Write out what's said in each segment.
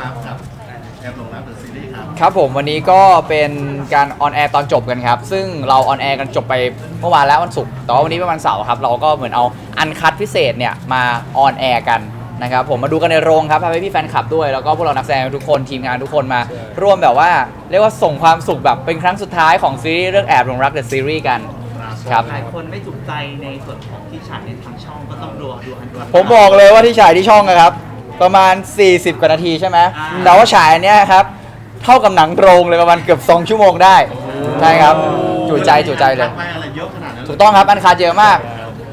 ครับกับแอบหลงรักเดอะซีรีส์ครับครับผมวันนี้ก็เป็นการออนแอร์ตอนจบกันครับ ซึ่งเราออนแอร์กันจบไปเมื่อวานแล้ววันศุกร์แต่ว่าวันนี้เป็นวันเสาร์ครับ เราก็เหมือนเอาอันคัดพิเศษเนี่ยมาออนแอร์กันนะครับผมมาดูกันในโรงครับพาไปพี่แฟนคลับด้วย แล้วก็พวกเรานักแสดงทุกคนทีมงานทุกคนมา ร่วมแบบว่าเรียกว่าส่งความสุขแบบเป็นครั้งสุดท้ายของซีรีส์เรื่องแอบหลงรักเดอะซีรีส์กันครับ หลายคนไม่ถูกใจในส่วนของที่ฉายในทางช่องก็ต้องรอดูอันดูนผมบอกเลยว่าที่ฉายที่ช่องนะครับ ประมาณ 40 กว่านาทีใช่ไหมอ่า แต่ว่าฉายอันเนี้ยครับ เท่ากับหนังโรงเลยประมาณเกือบ 2 ชั่วโมงได้ ใช่ครับ จุใจจุใจเลย ไปอะไรเยอะขนาดนั้นถูกต้องครับ อันคาเยอะมาก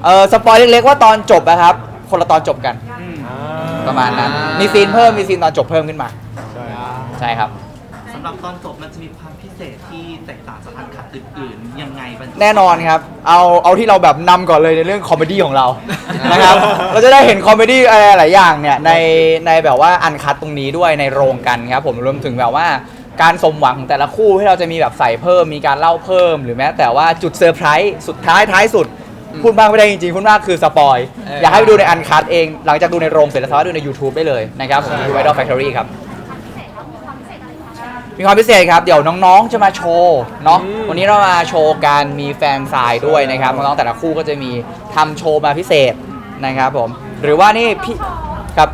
เออสปอยเล็กๆว่าตอนจบนะครับ คนละตอนจบกัน อืม ประมาณนั้น มีซีนเพิ่ม มีซีนตอนจบเพิ่มขึ้นมา ใช่ครับสำ หรับตอนจบมันจะมีความพิเศษที่แตกต่างจากอันคัดอื่นๆยังไงบ้างแน่นอนครับ เอาเอาที่เราแบบนำก่อนเลยในเรื่องคอมเมดี้ของเรา นะครับ เราจะได้เห็นคอมเมดี้อะไรหลายอย่างเนี่ยในในแบบว่าอันคัดตรงนี้ด้วยในโรงกันครับผมรวมถึงแบบว่าการสมหวังของแต่ละคู่ที่เราจะมีแบบใส่เพิ่มมีการเล่าเพิ่ม หรือแม้แต่ว่าจุดเซอร์ไพรส์สุดท้ายท้ายสุด พูดมากไม่ได้จริงๆพูดมากคือสปอยอยากให้ไปดูในอันคัดเอง หลังจากดูในโรงเสร็จแล้วสามารถดูใน YouTube ได้เลยนะครับผมดูไวดอลแฟคทอรี่ครับ มีความพิเศษครับ เดี๋ยวน้องๆจะมาโชว์เนาะ วันนี้เรามาโชว์การมีแฟนซายด้วยนะครับ น้องๆแต่ละคู่ก็จะมีทำโชว์มาพิเศษนะครับผม หรือว่านี่พี่ครับ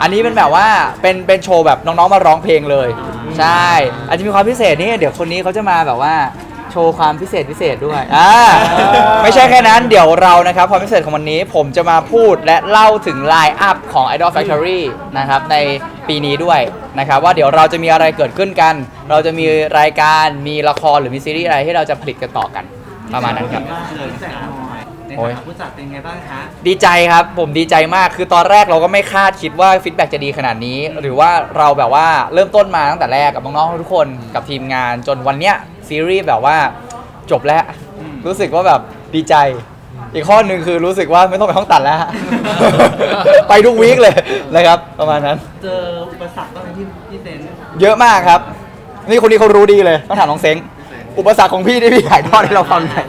อันนี้เป็นแบบว่าเป็นเป็นโชว์แบบน้องๆมาร้องเพลงเลย ใช่ อาจจะมีความพิเศษนี่เดี๋ยวคนนี้เขาจะมาแบบว่าโชว์ความพิเศษพิเศษด้วยอ่าไม่ใช่แค่นั้นเดี๋ยวเรานะครับความพิเศษของวันนี้ผมจะมาพูดและเล่าถึงไลน์อัพของ Idol Factory นะครับใน ปีนี้ด้วยนะครับว่าเดี๋ยวเราจะมีอะไรเกิดขึ้นกัน เราจะมีรายการมีละครหรือมีซีรีส์อะไรที่เราจะผลิตกันต่อกันประมาณนั้นครับ มากเลยแจกหน่อยในโอ้ฐายนะผู้จัดเป็นไงบ้างคะ ดีใจครับ ผมดีใจมากคือตอนแรกเราก็ไม่คาดคิดว่าฟีดแบ็จะดีขนาดนี้ หรือว่าเราแบบว่าเริ่มต้นมาตั้งแต่แรกกับน้องๆทุกคนกับทีมงานจนวันเนี้ยซีรีส์แบบว่าจบแล้วรู้สึกว่าแบบดีใจ อีกข้อหนึ่งคือรู้สึกว่าไม่ต้องไปห้องตัดแล้วฮะ ไปทุกวีคเลยนะครับ ประมาณนั้น เจออุปสรรคบ้างไหมที่พี่เซนเยอะมากครับ นี่คนนี้เขารู้ดีเลยต้องถามน้องเซ้งอุปสรรคของพี่ที่พี่ถ่ายทอดให้เราฟังหน่อย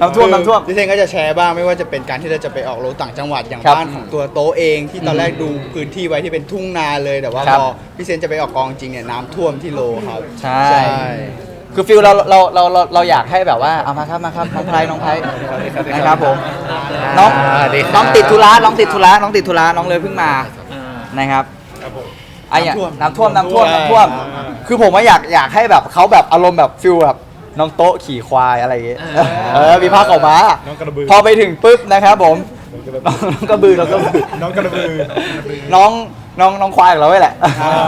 น้ำท่วมน้ำท่วม พี่เซนก็จะแชร์บ้างไม่ว่าจะเป็นการที่เราจะไปออกโรถต่างจังหวัดอย่างครับบ้านของตัวโต๊ะเองที่ตอนแรกดูพื้นที่ไว้ที่เป็นทุ่งนาเลยแต่ว่าครับพอพี่เซนจะไปออกกองจริงเนี่ยน้ำท่วมที่โลครับ ใช่ คือฟิลเราเราเราเราเราอยากให้แบบว่าเอามาครับมาครับน้องไพรน้องไพรนะครับผมน้องน้องติดธุระน้องติดธุระน้องติดธุระน้องเลยเพิ่งมาเออนะครับไอ้เนี่ยน้ำท่วมน้ำท่วมน้ำท่วมน้ำท่วมอ่าคือผมว่าอยากอยากให้แบบเขาแบบอารมณ์แบบฟิลแบบน้องโต๊ะขี่ควายอะไรอย่างเงี้ยเออมีผ้าขาวม้าน้องกระบือ พอไปถึงปุ๊บนะครับผม น้องกระบือน้องกระบือน้องกระบือ น้องน้องน้องควายของเราไว้แหละ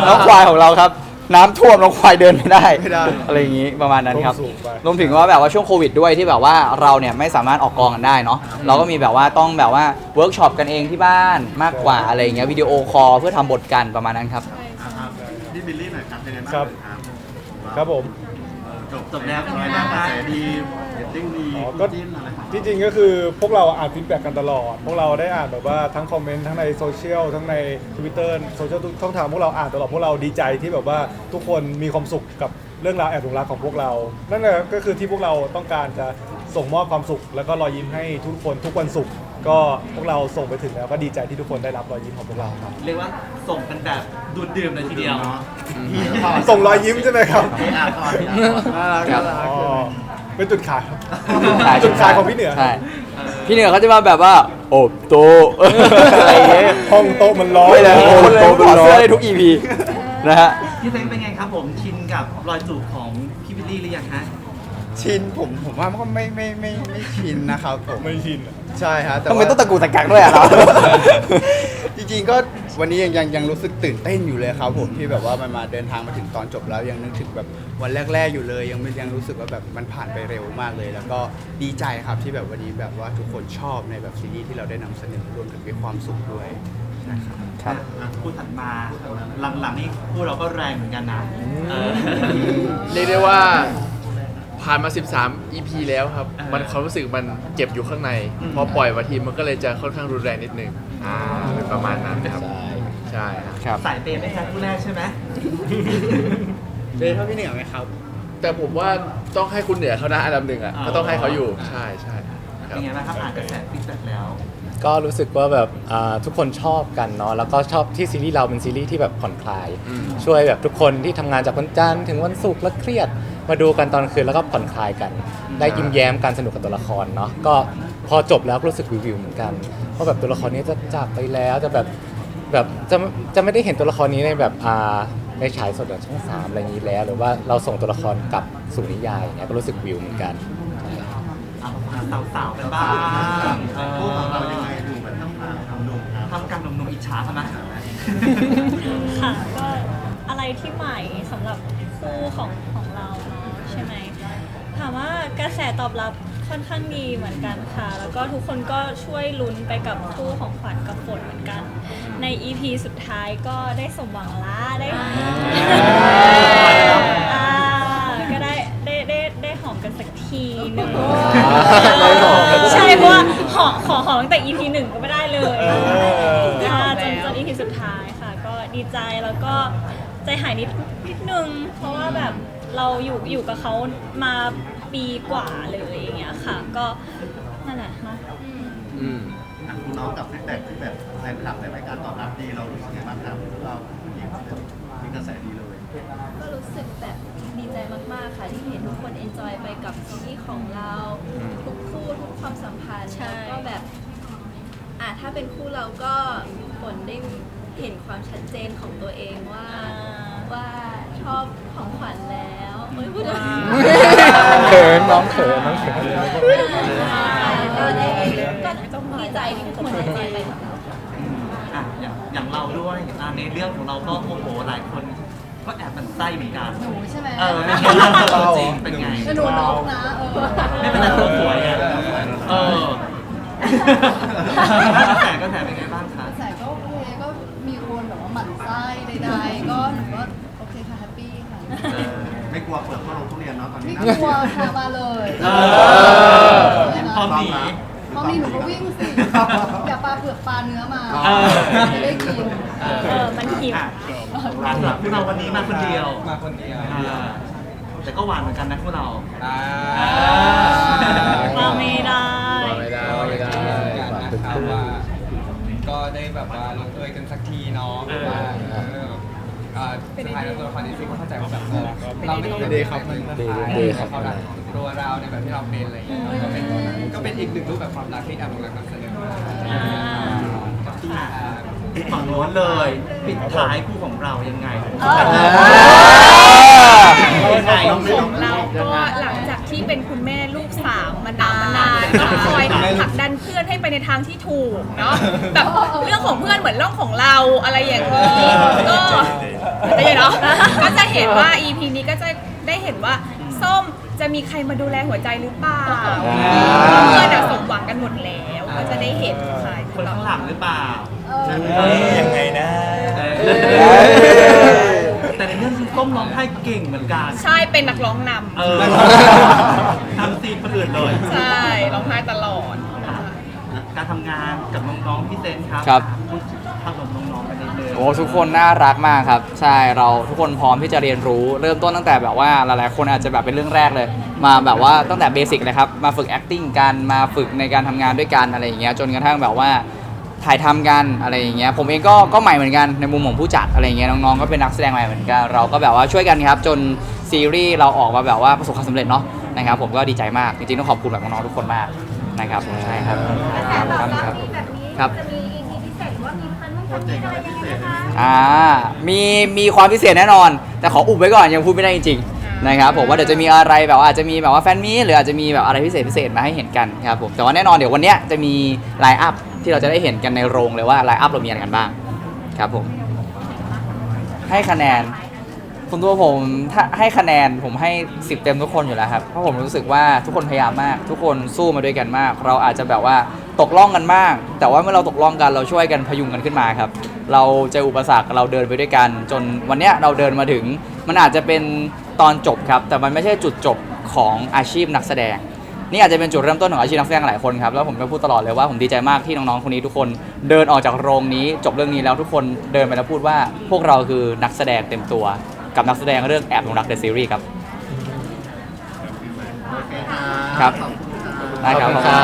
น้องควายของเราครับ น้ำท่วมน้องควายเดินไม่ได้ ไม่ได้ อะไรอย่างนี้ประมาณนั้นครับท่วมสูงไป รวมถึงว่าแบบว่าช่วงโควิดด้วยที่แบบว่าเราเนี่ยไม่สามารถออกกองกันได้เนาะเราก็มีแบบว่าต้องแบบว่าเวิร์กช็อปกันเองที่บ้านมากกว่าอะไรอย่างเงี้ยวิดีโอคอลเพื่อทำบทกันประมาณนั้นครับครับพี่บิลลี่หน่อยครับเป็นไงบ้างครับ ครับครับผม จบจบแล้วเป็นรไงอยบ้างกระคะแสดีเรตติ้งดีอ๋อคู่ก็ จิ้นอะไรของที่จริงก็คือพวกเราอ่านฟีดแบ็กกันตลอด พวกเราได้อ่านแบบว่าทั้งคอมเมนต์ทั้งในโซเชียลทั้งใน Twitter โซเชียลทุกช่องทางพวกเราอ่านตลอดพวกเราดีใจที่แบบว่าทุกคนมีความสุขกับเรื่องราวแอบหลงรักของพวกเรา นั่นแหละก็คือที่พวกเราต้องการจะส่งมอบความสุข แล้วก็รอยยิ้มให้ทุกคนทุกวันศุกร์ ก็พวกเราส่งไปถึงแล้วก็ดีใจที่ทุกคนได้รับรอยยิ้มของพวกเราครับ เรียกว่าส่งกันแบบดูดดื่มเลยทีเดียว เนาะพี่พอส่งรอยยิ้มใช่ไหมครับพี่อาร์พอพี่อาร์พอ น่ารักครัน่าบรัก อ๋อเป็นจุดขายครับใช่จุดขายของพี่เหนือใช่พี่เหนือเขาจะมาแบบว่า โอบโตะอะไรอย่างเงี้ยห้องโต๊ะมันร้อน ไม่เลยโอ้คนเลยโต๊ะถมัอนดร้อเสื้อนได้ทุก EP นะฮะ พี่เซนเป็นไงครับผมชินกับรอยจูบของพี่บิลลี่หรือยังฮะ ชินผมผมว่ามันก็ไม่ไม่ไม่ไม่ชินนะครับผมไม่ชินอะ ใช่ฮะแต่ต้องว่าเป็นต้นตะกูตะกักด้วยอะเรา จริงๆก็วันนี้ยังยังยังรู้สึกตื่นเต้นอยู่เลยครับผมที่แบบว่ามันมาเดินทางมาถึงตอนจบแล้วยังนึกถึงแบบวันแรก ๆ อยู่เลย ยังไม่ยังรู้สึกว่าแบบมันผ่านไปเร็วมากเลย แล้วก็ดีใจครับที่แบบวันนี้แบบว่าทุกคนชอบในแบบซีรีส์ที่เราได้นำเสนอรวมถึงมีความสุขด้วยนะครับครับ อะพูดถัดมาหลังๆนี่พูดเราก็แรงเหมือนกันนะเออเรียกได้ว่า ผ่านมา 13 EP แล้วครับ อ่ามัมันความรู้สึกมันเจ็บอยู่ข้างใน อืม พอปล่อยมาทีมันก็เลยจะค่อนข้างรุนแรงนิดนึง อ่าเป็นประมาณนั้นนะครับใช่ครับ ครับ สายเปย์ไม่แพ้คู่แรกใช่ไหม เลยเท่าพี่เหนือไหมครับแต่ผมว่าต้องให้คุณเหนือเขานะอันดับหนึ่งอะ อ๋อ ก็ต้องให้เขาอยู่ ใช่ใช่ครับ เป็นไงบ้างครับอ่านกระแสฟีดแบ็กแล้ว ก็รู้สึกว่าแบบอ่าทุกคนชอบกันเนาะแล้วก็ชอบที่ซีรีส์เราเป็นซีรีส์ที่แบบผ่อนคลาย ช่วยแบบทุกคนที่ทำงานจากวันจันทร์ถึงวันศุกร์แล้วเครียด มาดูกันตอนคืนแล้วก็ผ่อนคลายกัน ได้ยิ้มแย้มการสนุกกับตัวละครเนาะก็พอจบแล้วก็รู้สึกวิววิวเหมือนกันว่าแบบตัวละครนี้จะจากไปแล้วจะแบบแบบจะจะไม่ได้เห็นตัวละครนี้ในแบบอ่าในฉายสดแบบช่องสามอะไรอย่างนี้แล้ว หรือว่าเราส่งตัวละครกลับสู่นิยายอย่างเงี้ยก็รู้สึกวิวเหมือนกันเอาสาวๆกันบ้างคู่ของเรายัง การหนุ่มๆอิจฉาใช่ไหมค่ะ ก็อะไรที่ใหม่สำหรับคู่ของของเราเนาะใช่ไหมถามว่ากระแสตอบรับค่อนข้างดีเหมือนกันค่ะ แล้วก็ทุกคนก็ช่วยลุ้นไปกับคู่ของขวัญกับฝนเหมือนกัน ใน EP สุดท้ายก็ได้สมหวังละได้อ่าก็ได้ได้ได้ได้หอมกันสักทีหนึงได้หอมกันสักที ใช่เพราะว่าหอมขอหอมตั้งแต่ EP ใจแล้วก็ใจหายนิดนิดนึง เพราะว่าแบบเราอยู่อยู่กับเขามาปีกว่าเลยอย่างเงี้ยค่ะ ก็นั่นแหละเนาะอืมอะคุณน้องกับฟีดแบ็กที่แบบแฟนคลับในรายการตอบรับดีเรารู้สึกยังไงบ้างครับเราผู้หญิงที่แบบมีกระแสดีเลย ก็รู้สึกแบบดีใจมาก ๆ ค่ะ ที่เห็นทุกคนเอนจอยไปกับซีรีส์ของเรา ทุกคู่ทุกความสัมพันธ์ใช่ แล้วก็แบบ อะถ้าเป็นคู่เราก็ผลได้ เห็นความชัดเจนของตัวเองว่าอ่าว่าชอบของขวัญแล้วเอ้ยพูดเขินน้องเขินน้องเขินก็ได้ก็ดีใจที่ทุกคนเอนจอยไปกับเราอะอย่างอย่างเราด้วยอะในเรื่องของเราก็โอ้โหหลายคนก็แอบมันไส้เหมือนกันหนูใช่ไหมเออไม่ใช่เราจริงเป็นไงหนูนกนะเออไม่เป็นไรเราสวยไงเออกระแสกระแสเป็นไง ไม่กลัวเปิดเข้าโรงทุเรียนเนาะตอนไม่นี้นะกลัวค่ะมาเลยเออพร้อมหนีพอมีหนูก็วิ่งสิ อย่าปลาเปลือกปลาเนื้อมาเออ จะได้กินเอเออมันหิว อะอะสำหรับพวกเราวันนี้มาคนเดียวมาคนเดียวอ่าแต่ก็หวานเหมือนกันนะพวกเรา อ่าว่าไม่ได้ไม่ได้ไม่ได้นะครับว่า ก็ได้แบบว่าลงเอยกันสักทีเนาะแบบว่าเออ เอ่อสุดท้ายแล้วตัวละครในซีรีส์ก็เข้าใจว่าแบบเออเราไม่ต้องดีครับมันดีมันดีครับเขารักตัวเราในแบบที่เราเป็นอะไรอย่างเงี้ยก็เป็นก็เป็นอีกหนึ่งรูปแบบความรักที่แอมกำลังนำเสนอมาอ่ากับที่อ่าฝั่งโน้นเลย ปิดท้ายคู่ของเรายังไงยังไงของเราก็หลังจากที่เป็นคุณแม่ลูกสามมานานมานานก็คอยผลักดันเพื่อนให้ไปในทางที่ถูกเนาะแบบเรื่องของเพื่อนเหมือนเรื่องของเราอะไรอย่างนี้ก็ แต่อย่างเนาะก็จะเห็นว่า EP นี้ก็จะได้เห็นว่าส้มจะมีใครมาดูแลหัวใจหรือเปล่าเพื่อนอะสมหวังกันหมดแล้ว ก็จะได้เห็นใครคนข้างหลังหรือเปล่ายังไงนะ แต่ในเรื่องคือก้มร้องไห้เก่งเหมือนกัน ใช่เป็นนักร้องนำเออทำซีนคนอื่นเลยใช่ร้องไห้ตลอด การทำงานกับน้องๆพี่เซนครับครับ พูดทางของน้องๆกันนิดนึง โอ้ทุกคนน่ารักมากครับ ใช่เราทุกคนพร้อมที่จะเรียนรู้ เริ่มต้นตั้งแต่แบบว่าหลายๆ คนอาจจะแบบเป็นเรื่องแรกเลย มาแบบว่าตั้งแต่เบสิกเลยครับมาฝึก acting กันมาฝึกในการทำงานด้วยกันอะไรอย่างเงี้ยจนกระทั่งแบบว่าถ่ายทำกันอะไรอย่างเงี้ยผมเองก็ก็ใหม่เหมือนกันในมุมของผู้จัดอะไรอย่างเงี้ยน้องๆก็เป็นนักแสดงใหม่เหมือนกันเราก็แบบว่าช่วยกันครับจนซีรีส์เราออกมาแบบว่าประสบความสำเร็จเนาะนะครับผมก็ดีใจมากจริงๆต้องขอบคุณแบบน้องๆทุกคนมากนะครับใช่ครับครับครับครับ จะมี EP พิเศษหรือ ว่ามีพันธุ์พันธุ์อะไรยังไงไหมคะอ่ามีมีความพิเศษแน่นอน แต่ขออุบไว้ก่อนยังพูดไม่ได้จริงๆนะครับผมว่าเดี๋ยวจะมีอะไรแบบว่าอาจจะมีแบบว่าแฟนมีตหรืออาจจะมีแบบอะไรพิเศษพิเศษมาให้เห็นกันครับผมแต่ว่าแน่นอนเดี๋ยววันเนี้ยจะมีไลน์อัพที่เราจะได้เห็นกันในโรงเลยว่าไลน์อัพเรามีอะไรกันบ้างครับผมให้คะแนน ส่วนตัวผมถ้าให้คะแนนผมให้ 10 เต็มทุกคนอยู่แล้วครับ เพราะผมรู้สึกว่าทุกคนพยายามมาก ทุกคนสู้มาด้วยกันมาก เราอาจจะแบบว่าตกล่องกันมาก แต่ว่าเมื่อเราตกล่องกันเราช่วยกันพยุงกันขึ้นมาครับ เราเจออุปสรรคเราเดินไปด้วยกัน จนวันเนี้ยเราเดินมาถึง มันอาจจะเป็นตอนจบครับ แต่มันไม่ใช่จุดจบของอาชีพนักแสดง นี่อาจจะเป็นจุดเริ่มต้นของอาชีพนักแสดงหลายคนครับ แล้วผมก็พูดตลอดเลยว่าผมดีใจมากที่น้องๆคนนี้ทุกคนเดินออกจากโรงนี้ จบเรื่องนี้แล้วทุกคนเดินไปแล้วพูดว่าพวกเราคือนักแสดงเต็มตัว กับนักแสดงเรื่องแอบลงรักเดอะซีรีส์ครับ ครับ ได้ครับ ขอบคุณ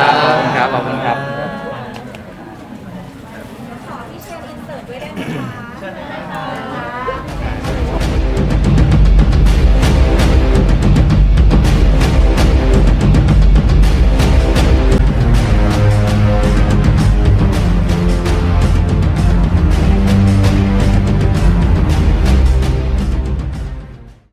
ครับ ขอบคุณครับ ขอบคุณครับ